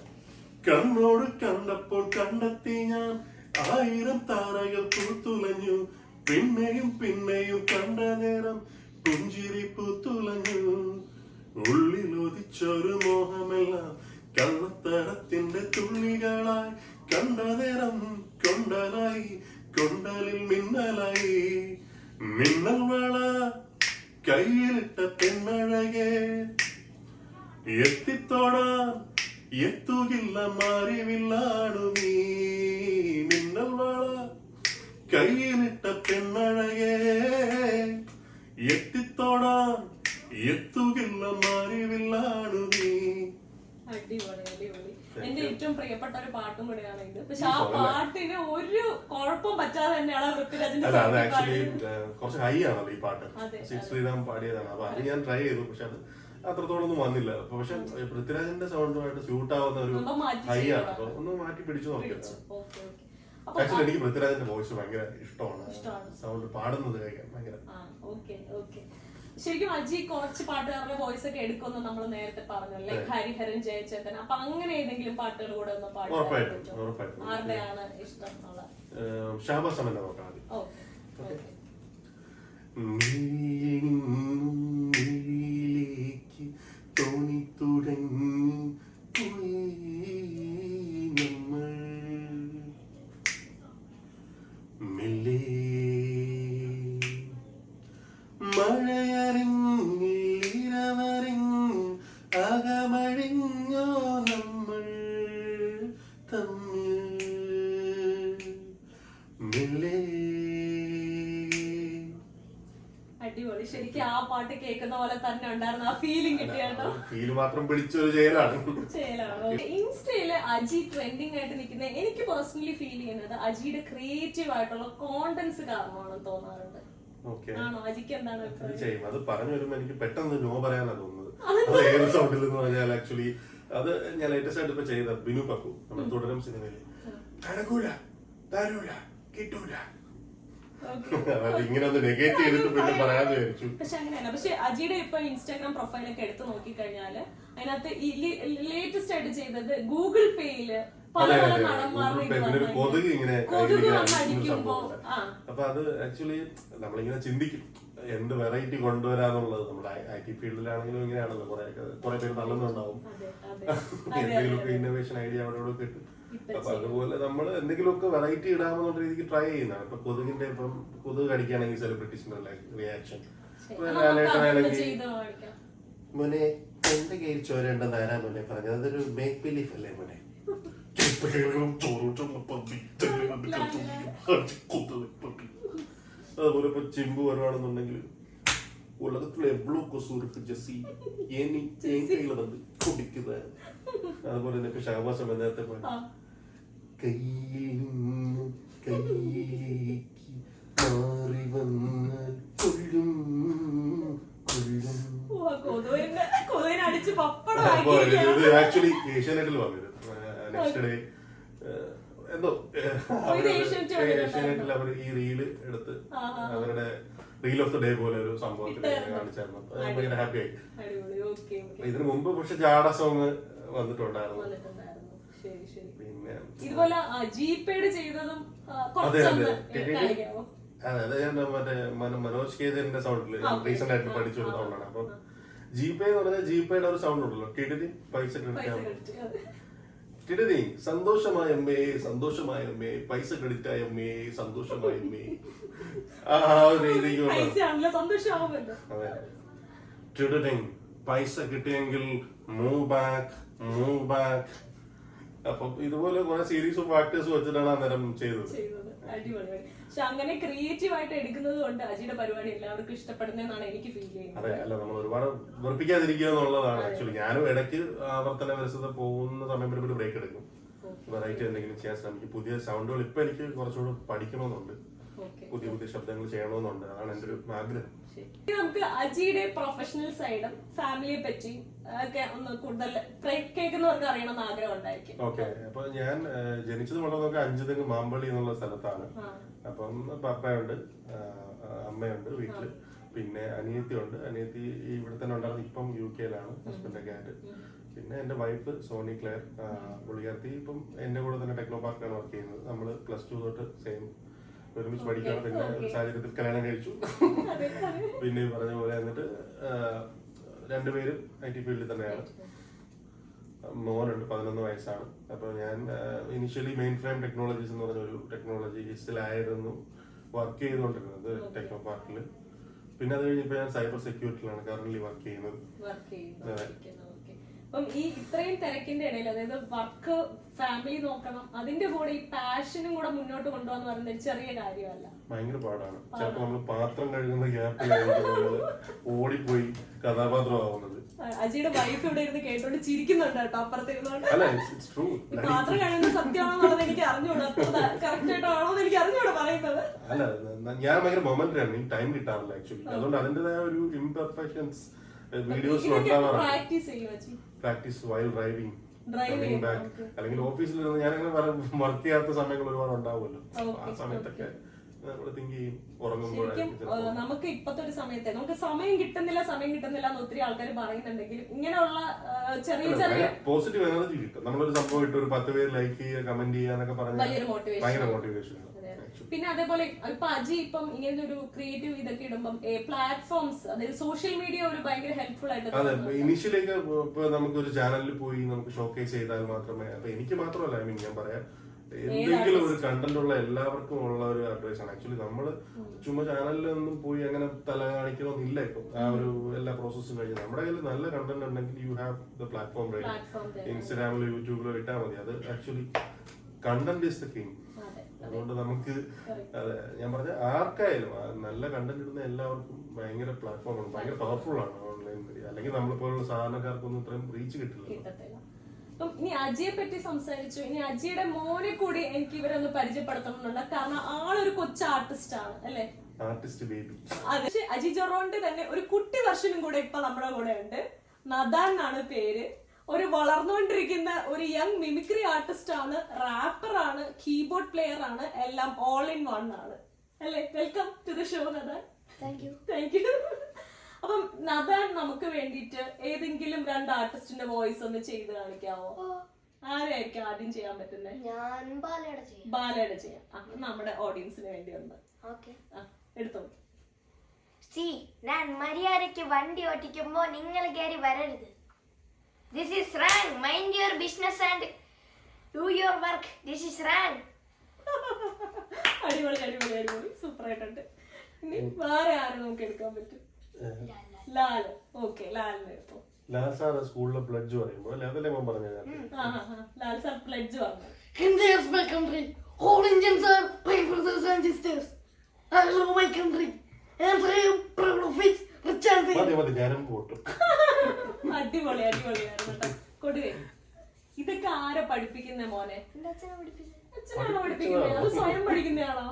[SPEAKER 3] കണ്ണോട് കണ്ടപ്പോൾ കണ്ടെത്തി ഞാൻ. ആയിരം താരകൾ പൂത്തുലഞ്ഞു. പിന്നെയും പിന്നെയും കണ്ട നേരം പുഞ്ചിരി പൂത്തുലഞ്ഞു. ഉള്ളിൽ ഒതിച്ചൊരു മോഹമെല്ലാം കള്ളത്തരത്തിന്റെ തുള്ളികളായി കണ്ട നേരം കൊണ്ടലായി കൊണ്ടലിൽ മിന്നലായി. മിന്നൽ വള കയ്യിലിട്ട പെണ്ണഴകേ. എത്തിത്തോടാൻ എത്തുകില്ല മാറിവില്ലാണു നീ. മിന്നൽ വള കയ്യിലിട്ട പെണ്ണഴകേ. എത്തിത്തോടാൻ എത്തുകില്ല മാറിവില്ലാണു നീ.
[SPEAKER 1] അടിപൊളി അടിപൊളി. എന്റെ ഏറ്റവും പ്രിയപ്പെട്ട ഒരു പാട്ടും കൂടെയാണ് ഇത്. പക്ഷെ ആ പാട്ടിന് ഒരു കുഴപ്പം പറ്റാതെ തന്നെയാണ് പൃഥ്വിരാജിന്റെ
[SPEAKER 3] അത് ആക്ച്വലി കുറച്ച് ഹൈ ആണല്ലോ ഈ പാട്ട്. ശ്രീറാം പാടിയതാണ്. അപ്പൊ അത് ഞാൻ ട്രൈ ചെയ്തു പക്ഷെ അത് അത്രത്തോളം ഒന്നും വന്നില്ല. പക്ഷെ പൃഥ്വിരാജിന്റെ സൗണ്ടുമായിട്ട് സ്യൂട്ട് ആവുന്ന ഒരു ഹൈ ആണ്. അപ്പൊ ഒന്ന് മാറ്റി പിടിച്ചു നോക്കിയത് ആക്ച്വലി എനിക്ക് പൃഥ്വിരാജിന്റെ വോയിസ് ഭയങ്കര ഇഷ്ടമാണ്. സൗണ്ട് പാടുന്നത് കേൾക്കാൻ ഭയങ്കര
[SPEAKER 1] ആ, ഓക്കേ, ഓക്കേ. ശരിക്കും അജി കുറച്ച് പാട്ടുകാരുടെ വോയിസ് ഒക്കെ എടുക്കുമെന്ന് നമ്മൾ നേരത്തെ പറഞ്ഞു ലൈക് ഹരിഹരൻ ജയചേതൻ. അപ്പൊ അങ്ങനെ ഏതെങ്കിലും പാട്ടുകൾ കൂടെ ഒന്ന് പാടി. ആരുടെയാണ് ഇഷ്ടം
[SPEAKER 3] അമന്റെ നോക്കാം ആദ്യം. തുടങ്ങി പോയി നമ്മൾ മെല്ലെ അകമഴിഞ്ഞോ നമ്മൾ തമ്മിൽ.
[SPEAKER 1] അടിപൊളി. ശരിക്കും ആ പാട്ട് കേൾക്കുന്ന പോലെ തന്നെ ഉണ്ടായിരുന്നു. ആ ഫീലിംഗ് കിട്ടിയാട്ടോ
[SPEAKER 3] ഫീൽ മാത്രം പിടിച്ചൊരു
[SPEAKER 1] ഇൻസ്റ്റയിൽ അജി ട്രെൻഡിങ് ആയിട്ട് നിൽക്കുന്ന എനിക്ക് പേഴ്സണലി ഫീൽ ചെയ്യുന്നത് അജിയുടെ ക്രിയേറ്റീവ് ആയിട്ടുള്ള കോണ്ടന്റ്സ് കാരണമാണെന്ന് തോന്നാറുണ്ട്. ആണോ അജിക്ക് എന്താണ് അഭിപ്രായം?
[SPEAKER 3] തീർച്ചയായും അത് പറഞ്ഞു വരുമ്പോ എനിക്ക് പെട്ടെന്ന് നോ പറയാനാ തോന്നുന്നത്. അത് ഏത് സൗണ്ടിൽ എന്ന് പറഞ്ഞാൽ ആക്ച്വലി അത് ഞാൻ ലേറ്റസ്റ്റ് ആയിട്ട് ഇപ്പൊ ചെയ്ത ബിനു പക്കു നമ്മുടെ തുടരും സിനിമയിൽ നടക്കൂല തരൂല കിട്ടൂല.
[SPEAKER 1] Okay.
[SPEAKER 3] ഇങ്ങനെ ഒന്ന് നെഗേറ്റ് ചെയ്തിട്ട് പിന്നെ പറയാന്ന് വിചാരിച്ചു.
[SPEAKER 1] പക്ഷെ അങ്ങനെയല്ല. പക്ഷെ അജിയുടെ ഇപ്പൊ ഇൻസ്റ്റാഗ്രാം പ്രൊഫൈലൊക്കെ എടുത്തു നോക്കിക്കഴിഞ്ഞാൽ അതിനകത്ത് ലേറ്റസ്റ്റ് ആയിട്ട് ചെയ്തത് ഗൂഗിൾ പേയിൽ
[SPEAKER 3] അതെ അതെ. ഒരു കൊതുക് ഇങ്ങനെ അപ്പൊ അത് ആക്ച്വലി നമ്മളിങ്ങനെ ചിന്തിക്കും. എന്ത് വെറൈറ്റി കൊണ്ടുവരാന്നുള്ളത്. നമ്മുടെ ഐ ടി ഫീൽഡിലാണെങ്കിലും ഇങ്ങനെയാണല്ലോ. കുറെ കുറെ പേര്
[SPEAKER 1] തള്ളുന്നുണ്ടാവും.
[SPEAKER 3] എന്തെങ്കിലുമൊക്കെ ഇന്നോവേഷൻ ഐഡിയ അവിടെ ഇവിടെ കിട്ടും അപ്പൊ അതുപോലെ നമ്മൾ എന്തെങ്കിലുമൊക്കെ വെറൈറ്റി ഇടാമെന്നുള്ള രീതിക്ക് ട്രൈ ചെയ്യുന്നതാണ്. ഇപ്പൊ കൊതുകിന്റെ ഇപ്പം കൊതുക് കടിക്കുകയാണെങ്കിൽ സെലിബ്രിറ്റീസിന്റെ റിയാക്ഷൻ
[SPEAKER 4] മുനെ എന്റെ കയ്യിൽ ചോരണ്ടെന്ന് ആരാ മുനെ പറഞ്ഞത്? അതൊരു മേക്ക് ബിലീഫ് അല്ലേ മോനെ?
[SPEAKER 2] പേരും ചോറൂട്ടുന്ന പന്നി കുത്തുന്ന പന്നി
[SPEAKER 3] അതുപോലെ ഇപ്പൊ ചിമ്പ് വരുവാണെന്നുണ്ടെങ്കിൽ ഉലകത്തിലെ എവ്വളോ കൊസൂർക്ക് ജെസ്സി ഏനി ഏൻ കയ്യിൽ വന്ന് കുടിക്കുന്നതായിരുന്നു അതുപോലെ തന്നെ ഇപ്പൊ ഷാബാസ് നേരത്തെ
[SPEAKER 1] പോയി
[SPEAKER 4] കയ്യിൽ നിന്ന് കയ്യിലേക്ക് മാറി വന്നാൽ
[SPEAKER 3] കൊല്ലും
[SPEAKER 1] കൊല്ലും.
[SPEAKER 3] ആക്ച്വലി ഏഷ്യാനെറ്റിൽ വന്നത് നെക്സ്റ്റ് ഡേ എന്തോ
[SPEAKER 1] ഏഷ്യാനെറ്റിൽ
[SPEAKER 3] അവർ ഈ റീൽ എടുത്ത്. അവരുടെ റീൽ ഓഫ് ദ ഡേ പോലെ ഒരു സംഭവത്തിൽ. കാണിച്ചായിരുന്നു. ഭയങ്കര ഹാപ്പി ആയി. ഇതിനു മുമ്പ് പക്ഷെ ജാഡ സോങ് വന്നിട്ടുണ്ടായിരുന്നു. പിന്നെ
[SPEAKER 1] ഇതുപോലെ ജിപേഡ് ചെയ്തതും
[SPEAKER 3] അതെ അതെ. അതെ ഞാൻ മറ്റേ മനോജ് കേതിന്റെ സൗണ്ടിൽ റീസെന്റ് ആയിട്ട് പഠിച്ചു സൗണ്ടാണ് അപ്പൊ. ജിപേ എന്ന് പറഞ്ഞാൽ ജിപേയുടെ ഒരു സൗണ്ട് ഉണ്ടല്ലോ. ടിഡിതി പൈസ ക്രെഡിറ്റ് ടിഡിതി സന്തോഷമായ അമ്മേ സന്തോഷമായ അമ്മേ പൈസ ക്രെഡിറ്റ് ആയ അമ്മേ സന്തോഷമായ അമ്മേ. ആ ഒരു
[SPEAKER 1] പൈസ
[SPEAKER 3] കിട്ടിയെങ്കിൽ മൂവ് ബാക്ക് മൂവ് ബാക്ക് അപ്പൊ ഇതുപോലെ കുറെ സീരീസ് ഓഫ് ആക്ടേഴ്സ് വെച്ചിട്ടാണ് അന്നേരം ചെയ്തത്.
[SPEAKER 1] ചെയ്തത്. അടിപൊളി. പക്ഷെ അങ്ങനെ ക്രിയേറ്റീവ് ആയിട്ട് എടുക്കുന്നത് കൊണ്ട് അജിയുടെ പരിപാടി എല്ലാവർക്കും ഇഷ്ടപ്പെടുന്നതെന്നാണ് എനിക്ക് ഫീൽ ചെയ്യുന്നത്.
[SPEAKER 3] അതെ അല്ല നമ്മൾ ഒരുപാട് വെറുപ്പിക്കാതിരിക്കുക എന്നുള്ളതാണ്. ആക്ച്വലി ഞാനും ഇടയ്ക്ക് ആവർത്തന വരസത പോകുന്ന സമയം വരുമ്പോൾ ബ്രേക്ക് എടുക്കും. വെറൈറ്റി എന്തെങ്കിലും ചെയ്യാൻ ശ്രമിക്കും. പുതിയ സൗണ്ടുകൾ ഇപ്പൊ എനിക്ക് കുറച്ചുകൂടെ പഠിക്കണമെന്നുണ്ട്. പുതിയ പുതിയ ശബ്ദങ്ങൾ ചെയ്യണമെന്നുണ്ട്. അതാണ് എന്റെ ഒരു ആഗ്രഹം.
[SPEAKER 1] നമുക്ക് അജിയുടെ പ്രൊഫഷണൽ സൈഡും ഫാമിലിയെ പറ്റി ഒക്കെ ഒന്ന് കൂടുതൽ കേൾക്കുന്നവർക്ക് അറിയണമെന്ന് ആഗ്രഹം ഉണ്ടായിരിക്കും.
[SPEAKER 3] ഓക്കെ. അപ്പൊ ഞാൻ ജനിച്ചത് അഞ്ചു അഞ്ചുതെങ്ങ് മാമ്പള്ളി എന്നുള്ള സ്ഥലത്താണ്. അപ്പം പപ്പയുണ്ട് അമ്മയുണ്ട് വീട്ടിൽ. പിന്നെ അനിയത്തി ഉണ്ട് അനിയത്തി ഇവിടെ തന്നെ ഉണ്ടായിരുന്നു. ഇപ്പം യു കെയിലാണ് ഹസ്ബൻഡൊക്കെ ആയിട്ട്. പിന്നെ എന്റെ വൈഫ് സോണി ക്ലെയർ പുള്ളിക്കാർത്തി ഇപ്പം എന്റെ കൂടെ തന്നെ ടെക്നോ പാർക്കിലാണ് വർക്ക് ചെയ്യുന്നത്. നമ്മൾ പ്ലസ് ടു തൊട്ട് സെയിം ഒരുമിച്ച് പഠിക്കണം. പിന്നെ ഒരു സാഹചര്യത്തിൽ കല്യാണം കഴിച്ചു. പിന്നെ ഈ പറഞ്ഞ പോലെ എന്നിട്ട് രണ്ടുപേരും ഐ ടി ഫീൽഡിൽ തന്നെയാണ്. മോനുണ്ട് പതിനൊന്ന് വയസ്സാണ്. അപ്പോൾ ഞാൻ ഇനിഷ്യലി മെയിൻ ഫ്രെയിം ടെക്നോളജീസ് എന്ന് പറഞ്ഞ ഒരു ടെക്നോളജീസിലായിരുന്നു വർക്ക് ചെയ്തുകൊണ്ടിരുന്നത് ടെക്നോ പാർക്കിൽ പിന്നെ അത് കഴിഞ്ഞപ്പോൾ ഞാൻ സൈബർ സെക്യൂരിറ്റിയിലാണ് കറന്റ് വർക്ക് ചെയ്യുന്നത്.
[SPEAKER 1] അപ്പം ഈ ഇത്രയും തിരക്കിന്റെ ഇടയിൽ അതായത് വർക്ക് ഫാമിലി നോക്കണം അതിന്റെ കൂടെ ഈ പാഷനും കൂടെ മുന്നോട്ട് കൊണ്ടുപോകാന്ന് പറയുന്നത് ഒരു ചെറിയ കാര്യമല്ല.
[SPEAKER 3] ഭയങ്കര പാടാണ്. ചിലപ്പോൾ നമ്മൾ പാത്രം കഴുകുന്ന ഗ്യാപ്പിൽ ഓടിപ്പോയി കഥാപാത്രമാവുന്നത്
[SPEAKER 1] അജിയുടെ വൈഫ് ഇവിടെ ഇരുന്ന് കേട്ടോണ്ട് ചിരിക്കുന്നുണ്ട് കേട്ടോ അപ്പുറത്തിരുന്നോണ്ട്. പാത്രം കഴുകുന്ന സത്യമാണെന്നുള്ളത് എനിക്ക് അറിഞ്ഞൂടാ. കറക്റ്റ് ആയിട്ടാണോ എന്ന് എനിക്ക് അറിഞ്ഞൂടാ പറയുന്നത്.
[SPEAKER 3] അല്ല ഞാൻ ഭയങ്കര മൊമെന്റ് ആണ്. എനിക്ക് ടൈം കിട്ടാറില്ല ആക്ച്വലി അതുകൊണ്ട് അതിന്റേതായ ഒരു ഇംപെർഫെക്ഷൻസ് ഉണ്ടാവാറുണ്ട് practice while
[SPEAKER 1] driving
[SPEAKER 3] Driving,
[SPEAKER 1] back
[SPEAKER 3] അല്ലെങ്കിൽ ഓഫീസിൽ ഇരുന്ന് ഞാനങ്ങനെ വർക്ക് ചെയ്യാത്ത സമയങ്ങൾ ഒരുപാട് ഉണ്ടാവുമല്ലോ. ആ സമയത്തൊക്കെ
[SPEAKER 1] നമുക്ക് ഇപ്പത്തെ ഒരു സമയത്തെ നമുക്ക് സമയം കിട്ടുന്നില്ല സമയം കിട്ടുന്നില്ല എന്ന് ഒത്തിരി ആൾക്കാർ പറയുന്നുണ്ടെങ്കിൽ ഇങ്ങനെയുള്ള ചെറിയ ചെറിയ
[SPEAKER 3] പോസിറ്റീവ് എനർജി കിട്ടും. നമ്മളൊരു സംഭവം ഇട്ട് ഒരു പത്ത് പേര് ലൈക്ക് ചെയ്യുക കമന്റ് ചെയ്യുക എന്നൊക്കെ പറഞ്ഞാൽ. ഭയങ്കര മോട്ടിവേഷൻ
[SPEAKER 1] അതെ. പിന്നെ അതേപോലെ ഒരു അജി ഇപ്പം ഇങ്ങനത്തെ ഒരു ക്രിയേറ്റീവ് ഇതൊക്കെ ഇടുമ്പം പ്ലാറ്റ്ഫോംസ് അതായത് സോഷ്യൽ മീഡിയ ഒരു ഭയങ്കര ഹെൽപ്ഫുൾ ആയിട്ട്
[SPEAKER 3] അതെ ഇനിഷ്യലേക്ക് ഇപ്പൊ നമുക്ക് ഒരു ചാനലിൽ പോയി നമുക്ക് ഷോക്കേസ് ചെയ്താൽ മാത്രമേ അപ്പൊ എനിക്ക് മാത്രമല്ല ഐ മീൻ ഞാൻ പറയാം. എന്തെങ്കിലും ഒരു കണ്ടന്റ് ഉള്ള എല്ലാവർക്കും ഉള്ള ഒരു അഡ്വൈസ് ആണ്. ആക്ച്വലി നമ്മൾ ചുമ്മാ ചാനലിലൊന്നും പോയി അങ്ങനെ തല കാണിക്കണമെന്നില്ല ഇപ്പൊ. ആ ഒരു എല്ലാ പ്രോസസ്സും കഴിഞ്ഞ്. നമ്മുടെ കയ്യിൽ നല്ല കണ്ടന്റ് ഉണ്ടെങ്കിൽ you have the platform
[SPEAKER 1] right
[SPEAKER 3] ഇൻസ്റ്റാഗ്രാമിലോ യൂട്യൂബിലോ ഇട്ടാൽ മതി. അത് actually content is the
[SPEAKER 1] king
[SPEAKER 3] അതുകൊണ്ട് നമുക്ക് അതെ ഞാൻ പറഞ്ഞ ആർക്കായാലും നല്ല കണ്ടന്റ് ഇടുന്ന എല്ലാവർക്കും ഭയങ്കര പ്ലാറ്റ്ഫോം ആണ് ഭയങ്കര പവർഫുൾ ആണ് ഓൺലൈൻ മീഡിയ അല്ലെങ്കിൽ നമ്മളെ പോലുള്ള സാധാരണക്കാർക്കൊന്നും ഇത്രയും റീച്ച് കിട്ടില്ല
[SPEAKER 1] അപ്പം ഇനി അജയെ പറ്റി സംസാരിച്ചു. ഇനി അജിയുടെ മോനെ കൂടി എനിക്ക് ഇവരൊന്ന് പരിചയപ്പെടുത്തണമെന്നുണ്ട്. കാരണം ആളൊരു കൊച്ചു ആർട്ടിസ്റ്റ് ആണ് അല്ലേ?
[SPEAKER 3] ആർട്ടിസ്റ്റ് ബേബി
[SPEAKER 1] അജി ജൊറോന്റെ തന്നെ ഒരു കുട്ടി വർഷനും കൂടെ ഇപ്പൊ നമ്മുടെ കൂടെ ഉണ്ട്. നദാൻ എന്നാണ് പേര്. ഒരു വളർന്നുകൊണ്ടിരിക്കുന്ന ഒരു യങ് മിമിക്രി ആർട്ടിസ്റ്റ് ആണ് റാപ്പർ ആണ് കീബോർഡ് പ്ലെയർ ആണ് എല്ലാം ഓൾ ഇൻ വൺ ആണ്. അല്ലേ? Welcome to the
[SPEAKER 6] show Nadan
[SPEAKER 1] thank you അപ്പം നദാൻ നമുക്ക് വേണ്ടിയിട്ട് ഏതെങ്കിലും രണ്ട് ആർട്ടിസ്റ്റിന്റെ വോയിസ് ഒന്ന് ചെയ്ത് കാണിക്കാവോ? ആരെയായിരിക്കും ആദ്യം ചെയ്യാൻ പറ്റുന്നത്
[SPEAKER 6] ഞാൻ ബാലയുടെ ചെയ്യാം.
[SPEAKER 1] ബാലയുടെ ചെയ്യാം. ആ, നമ്മുടെ ഓഡിയൻസിന് വേണ്ടി ഒന്ന്. ആ എടുത്തോ.
[SPEAKER 6] സി ഞാൻ മര്യാദയ്ക്ക് വണ്ടി ഓട്ടിക്കുമ്പോ നിങ്ങൾ കയറി വരരുത്. This is wrong mind your business and do your work this is wrong
[SPEAKER 1] അടിപൊളി അടിപൊളി അടിപൊളി. സൂപ്പർ ആയിട്ടുണ്ട്. ഇനി വേറെ ആരും നമുക്ക് എടുക്കാൻ പറ്റും? ലാൽ ഓക്കെ ലാലിന് എടുത്തോ.
[SPEAKER 3] ലാൽ സാർ സ്കൂളിലെ പ്ലഡ്ജ് പറയുമ്പോൾ അതല്ലേ ഞാൻ പറഞ്ഞത്
[SPEAKER 1] ആ ആ, ആ. ലാൽ സാർ പ്ലഡ്ജ് പറഞ്ഞു.
[SPEAKER 7] India is my country. All Indians are my brothers and sisters. I love my country. And I am proud of it. Rich and famous.
[SPEAKER 3] മതി മതി ഞാനും പോട്ടും
[SPEAKER 1] അടിപൊളി അടിപൊളിയായിരുന്നു കേട്ടോ കൊടുവേ ഇതൊക്കെ ആരാ പഠിപ്പിക്കുന്ന മോനെ? അച്ഛനാണോ പഠിപ്പിക്കുന്നത് അത് സ്വയം
[SPEAKER 6] പഠിക്കുന്നയാണോ?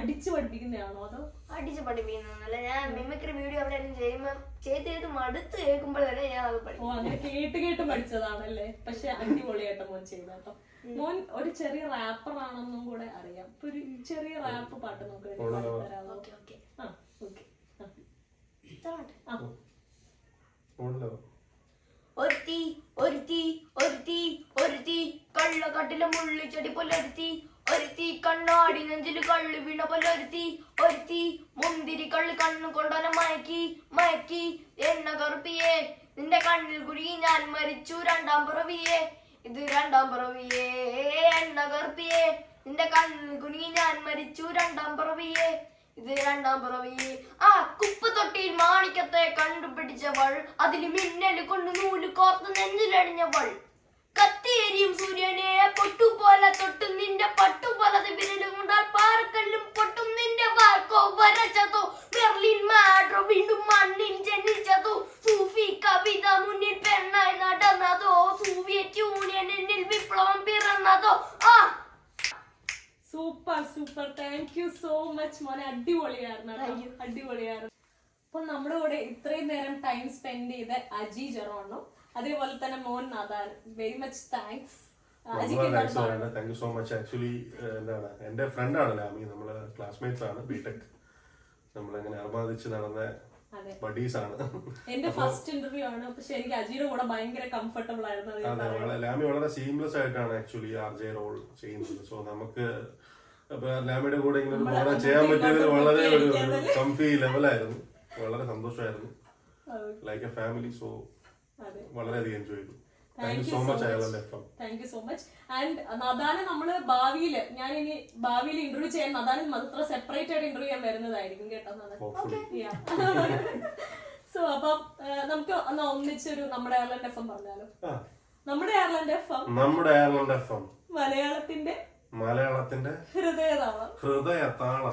[SPEAKER 1] അടിച്ചു പഠിപ്പിക്കുന്നയാണോ അതോ?
[SPEAKER 6] അടിച്ച് പഠിപ്പിക്കുന്നല്ല ഞാൻ മിമിക്രി വീഡിയോ അവിടെ ചെയ്യുമ്പോൾ ചെയ്ത് ചെയ്ത് മടുത്ത് വരെ ഞാൻ അത്
[SPEAKER 1] ഓ
[SPEAKER 6] പഠിക്കും
[SPEAKER 1] അങ്ങനെ കേട്ട് കേട്ട് പഠിച്ചതാണല്ലേ? പക്ഷെ അടിപൊളിയായിട്ട് മോൻ ചെയ്ത കേട്ടോ. മോൻ ഒരു ചെറിയ റാപ്പർ ആണെന്നും കൂടെ അറിയാം. ഒരു ചെറിയ റാപ്പ് പാട്ട് നമുക്ക്? പാടിത്തരാമോ?
[SPEAKER 6] Okay okay.
[SPEAKER 1] ആ ഓക്കെ. ആ.
[SPEAKER 6] ഒരുത്തി ഒരുത്തി ഒരുത്തി ഒരുത്തി. മുള്ളി മുള്ളിച്ചെടി പുലർത്തി ഒരുത്തി. കണ്ണാടി നെഞ്ചിൽ കള്ളു വീണ പുലർത്തി ഒരുത്തി. മുന്തിരി കള്ളു കണ്ണു കൊണ്ടോന മയക്കി മയക്കി. എണ്ണ കറുപ്പിയെ നിന്റെ കണ്ണിൽ കുരുങ്ങി ഞാൻ മരിച്ചു. രണ്ടാം പിറവിയെ ഇത് രണ്ടാം പിറവിയേ. എണ്ണ കറുപ്പിയെ നിന്റെ കണ്ണിൽ കുരുങ്ങി ഞാൻ മരിച്ചു. രണ്ടാം പിറവിയേ. ഇത് രണ്ടാം പിറവി. ആ കുപ്പ് തൊട്ടിയിൽ മാണിക്കത്തെ കണ്ടുപിടിച്ചവൾ അതിന് മിന്നൽ കൊണ്ട് നൂൽ കോർത്ത് നെഞ്ചിലടിഞ്ഞവൾ കത്തിയേരിയും സൂര്യനെ പൊട്ടുപോലെ തൊട്ടും നിന്റെ പട്ടുപോലത് വിരലും കൊണ്ടാൽ പാറക്കല്ലും പൊട്ടും നിന്റെ വാർക്കോ വരച്ചതോ ബെർലിൻ മാഡ്രോ വീണ്ടും മണ്ണിൽ ജനിച്ചതോ. സൂഫി കവിത മുന്നിൽ പെണ്ണായി നടന്നതോ സോവിയറ്റ് യൂണിയൻ എന്നിൽ വിപ്ലവം പിറന്നതോ. ആ
[SPEAKER 1] super super thank you so much മോനെ. അടിപൊളിയായിരുന്നു. അടിപൊളിയായിരുന്നു. അപ്പൊ നമ്മുടെ കൂടെ ഇത്രയും നേരം ടൈം സ്പെൻഡ് ചെയ്ത അജി ജെറോണോ അതേപോലെ തന്നെ മോൻ
[SPEAKER 3] Nadan.
[SPEAKER 1] Very
[SPEAKER 3] much thanks thank you so much actually എന്താണ് എന്റെ ഫ്രണ്ടാണ് ലാമി. നമ്മൾ ക്ലാസ്മേറ്റ്സ് ആണ് ബിടെക് നമ്മളിങ്ങനെ അർബാധിച്ച് നടന്ന ബഡീസ് ആണ്.
[SPEAKER 1] എന്റെ ഫസ്റ്റ് ഇന്റർവ്യൂ ആണ്. പക്ഷെ എനിക്ക് അജിയുടെ കൂടെ ഭയങ്കര കംഫർട്ടബിൾ ആയിരുന്നു.
[SPEAKER 3] ലാമി വളരെ സീംലെസ് ആയിട്ടാണ് ആക്ച്വലി ആർ ജെ റോൾ ചെയ്യുന്നത്. സോ നമുക്ക് അപ്പൊ ലാമിയുടെ കൂടെ ഇങ്ങനെ ഒരു പ്രോഗ്രാം ചെയ്യാൻ
[SPEAKER 1] അങ്ങോട്ടും
[SPEAKER 3] പറ്റിയത് വളരെ ഒരു. കംഫി ലെവലായിരുന്നു വളരെ സന്തോഷമായിരുന്നു. ലൈക്ക് എ ഫാമിലി സോ വളരെയധികം എൻജോയ് ചെയ്തു.
[SPEAKER 1] Thank you so much and നദാനെ നമ്മൾ ഭാവിയിൽ ഞാൻ ഇനി ഭാവിയിൽ ഇന്റർവ്യൂ ചെയ്യാൻ നദാനെ മാത്രം സെപ്പറേറ്റ് ആയിട്ട് ഇന്റർവ്യൂ ചെയ്യാൻ വരുന്നതായിരിക്കും കേട്ടോ സോ അപ്പം നമുക്ക് ഒന്ന് ഒന്നിച്ചൊരു നമ്മുടെ എയർലൻഡ് എഫ് എം പറഞ്ഞാലോ? നമ്മുടെ എയർലൻഡ് എഫ് എം
[SPEAKER 3] നമ്മുടെ അയർലൻഡ് എഫ് എം
[SPEAKER 1] മലയാളത്തിന്റെ
[SPEAKER 3] മലയാളത്തിന്റെ
[SPEAKER 1] ഹൃദയതാളം.
[SPEAKER 3] ഹൃദയ താളം